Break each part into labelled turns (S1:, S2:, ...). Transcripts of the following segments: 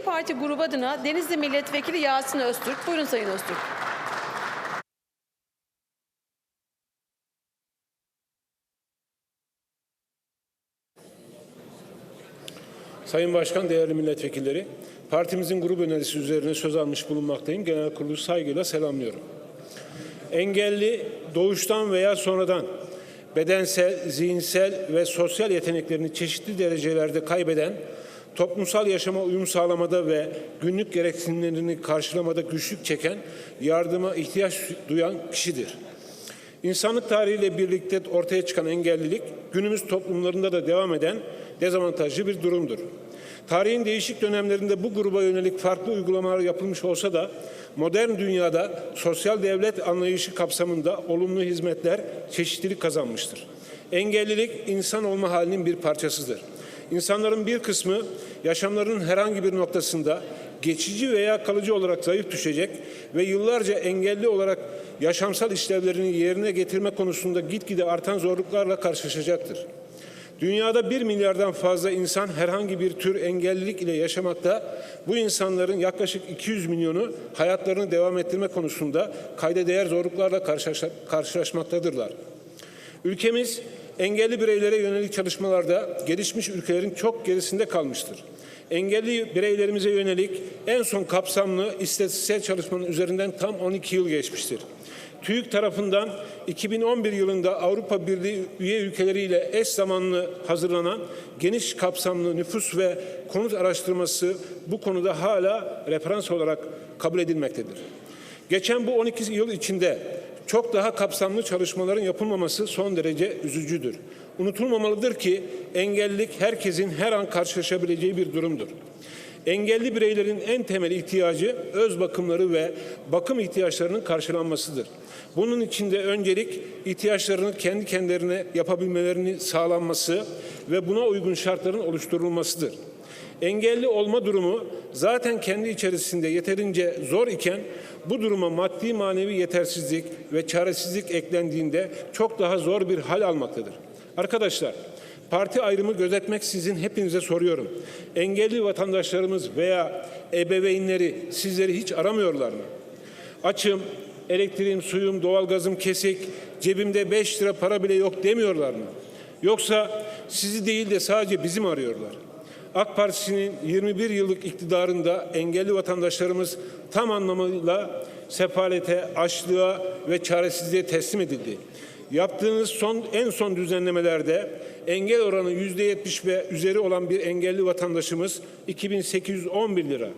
S1: İyi Parti grubu adına Denizli Milletvekili Yasin Öztürk. Buyurun Sayın Öztürk.
S2: Sayın Başkan, değerli milletvekilleri, partimizin grup önerisi üzerine söz almış bulunmaktayım. Genel kurulu saygıyla selamlıyorum. Engelli doğuştan veya sonradan bedensel, zihinsel ve sosyal yeteneklerini çeşitli derecelerde kaybeden, toplumsal yaşama uyum sağlamada ve günlük gereksinimlerini karşılamada güçlük çeken, yardıma ihtiyaç duyan kişidir. İnsanlık tarihiyle birlikte ortaya çıkan engellilik günümüz toplumlarında da devam eden dezavantajlı bir durumdur. Tarihin değişik dönemlerinde bu gruba yönelik farklı uygulamalar yapılmış olsa da modern dünyada sosyal devlet anlayışı kapsamında olumlu hizmetler çeşitlilik kazanmıştır. Engellilik insan olma halinin bir parçasıdır. İnsanların bir kısmı yaşamlarının herhangi bir noktasında geçici veya kalıcı olarak zayıf düşecek ve yıllarca engelli olarak yaşamsal işlevlerini yerine getirme konusunda gitgide artan zorluklarla karşılaşacaktır. Dünyada 1 milyardan fazla insan herhangi bir tür engellilik ile yaşamakta. Bu insanların yaklaşık 200 milyonu hayatlarını devam ettirme konusunda kayda değer zorluklarla karşılaşmaktadırlar. Ülkemiz engelli bireylere yönelik çalışmalarda gelişmiş ülkelerin çok gerisinde kalmıştır. Engelli bireylerimize yönelik en son kapsamlı istatistiksel çalışmanın üzerinden tam 12 yıl geçmiştir. TÜİK tarafından 2011 yılında Avrupa Birliği üye ülkeleriyle eş zamanlı hazırlanan geniş kapsamlı nüfus ve konut araştırması bu konuda hala referans olarak kabul edilmektedir. Geçen bu 12 yıl içinde çok daha kapsamlı çalışmaların yapılmaması son derece üzücüdür. Unutulmamalıdır ki engellilik herkesin her an karşılaşabileceği bir durumdur. Engelli bireylerin en temel ihtiyacı öz bakımları ve bakım ihtiyaçlarının karşılanmasıdır. Bunun için de öncelik ihtiyaçlarını kendi kendilerine yapabilmelerini sağlanması ve buna uygun şartların oluşturulmasıdır. Engelli olma durumu zaten kendi içerisinde yeterince zor iken bu duruma maddi manevi yetersizlik ve çaresizlik eklendiğinde çok daha zor bir hal almaktadır. Arkadaşlar parti ayrımı gözetmeksizin hepinize soruyorum. Engelli vatandaşlarımız veya ebeveynleri sizleri hiç aramıyorlar mı? Açım, elektriğim, suyum, doğalgazım kesik, cebimde 5 lira para bile yok demiyorlar mı? Yoksa sizi değil de sadece bizim arıyorlar. AK Partisi'nin 21 yıllık iktidarında engelli vatandaşlarımız tam anlamıyla sefalete, açlığa ve çaresizliğe teslim edildi. Yaptığınız son en son düzenlemelerde engel oranı yüzde yetmiş ve üzeri olan bir engelli vatandaşımız 2811 lira.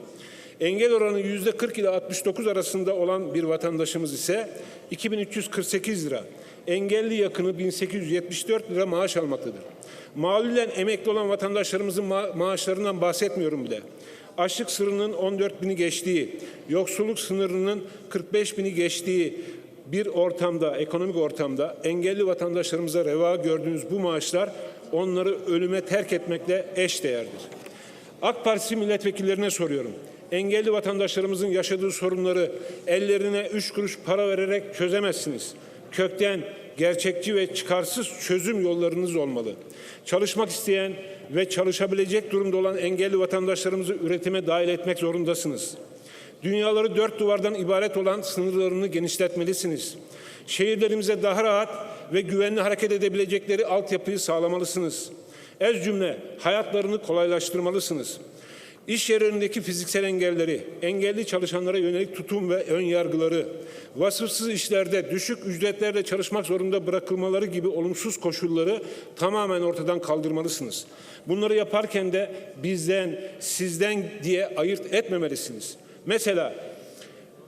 S2: Engel oranı yüzde 40 ile 69 arasında olan bir vatandaşımız ise 2348 lira. Engelli yakını 1874 lira maaş almaktadır. Mağlulen emekli olan vatandaşlarımızın ma maaşlarından bahsetmiyorum bile. Açlık sınırının 14 bini geçtiği, yoksulluk sınırının 45 bini geçtiği bir ortamda, ekonomik ortamda engelli vatandaşlarımıza reva gördüğünüz bu maaşlar onları ölüme terk etmekle eş değerdir. AK Partisi milletvekillerine soruyorum. Engelli vatandaşlarımızın yaşadığı sorunları ellerine üç kuruş para vererek çözemezsiniz. Kökten gerçekçi ve çıkarsız çözüm yollarınız olmalı. Çalışmak isteyen ve çalışabilecek durumda olan engelli vatandaşlarımızı üretime dahil etmek zorundasınız. Dünyaları dört duvardan ibaret olan sınırlarını genişletmelisiniz. Şehirlerimize daha rahat ve güvenli hareket edebilecekleri altyapıyı sağlamalısınız. Ez cümle hayatlarını kolaylaştırmalısınız. İş yerlerindeki fiziksel engelleri, engelli çalışanlara yönelik tutum ve ön yargıları, vasıfsız işlerde düşük ücretlerle çalışmak zorunda bırakılmaları gibi olumsuz koşulları tamamen ortadan kaldırmalısınız. Bunları yaparken de bizden, sizden diye ayırt etmemelisiniz. Mesela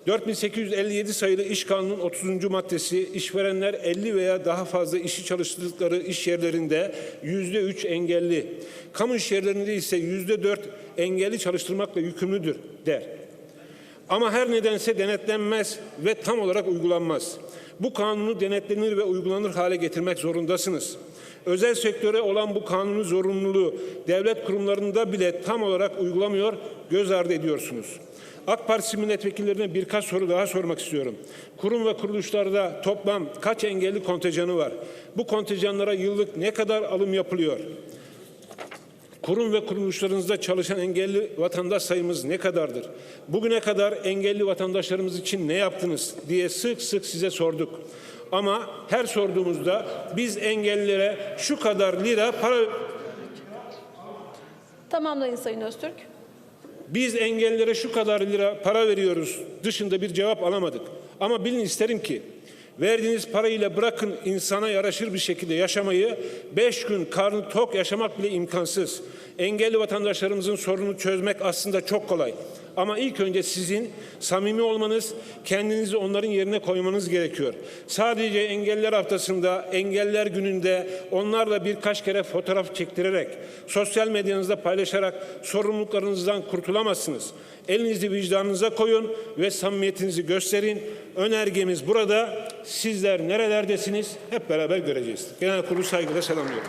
S2: 4857 sayılı İş Kanunu'nun 30. maddesi işverenler 50 veya daha fazla işi çalıştırdıkları iş yerlerinde yüzde üç engelli, kamu iş yerlerinde ise yüzde dört engelli çalıştırmakla yükümlüdür der. Ama her nedense denetlenmez ve tam olarak uygulanmaz. Bu kanunu denetlenir ve uygulanır hale getirmek zorundasınız. Özel sektöre olan bu kanunun zorunluluğu devlet kurumlarında bile tam olarak uygulamıyor, göz ardı ediyorsunuz. AK Partisi milletvekillerine birkaç soru daha sormak istiyorum. Kurum ve kuruluşlarda toplam kaç engelli kontenjanı var? Bu kontenjanlara yıllık ne kadar alım yapılıyor? Kurum ve kuruluşlarınızda çalışan engelli vatandaş sayımız ne kadardır? Bugüne kadar engelli vatandaşlarımız için ne yaptınız diye sık sık size sorduk. Ama her sorduğumuzda biz engellilere şu kadar lira para
S1: Tamamlayın Sayın Öztürk.
S2: Biz engellilere şu kadar lira para veriyoruz dışında bir cevap alamadık. Ama bilin isterim ki verdiğiniz parayla bırakın insana yaraşır bir şekilde yaşamayı beş gün karnı tok yaşamak bile imkansız. Engelli vatandaşlarımızın sorununu çözmek aslında çok kolay. Ama ilk önce sizin samimi olmanız, kendinizi onların yerine koymanız gerekiyor. Sadece engeller haftasında, engeller gününde onlarla birkaç kere fotoğraf çektirerek, sosyal medyanızda paylaşarak sorumluluklarınızdan kurtulamazsınız. Elinizi vicdanınıza koyun ve samimiyetinizi gösterin. Önergemiz burada. Sizler nerelerdesiniz? Hep beraber göreceğiz. Genel kurulu saygıyla selamlıyorum.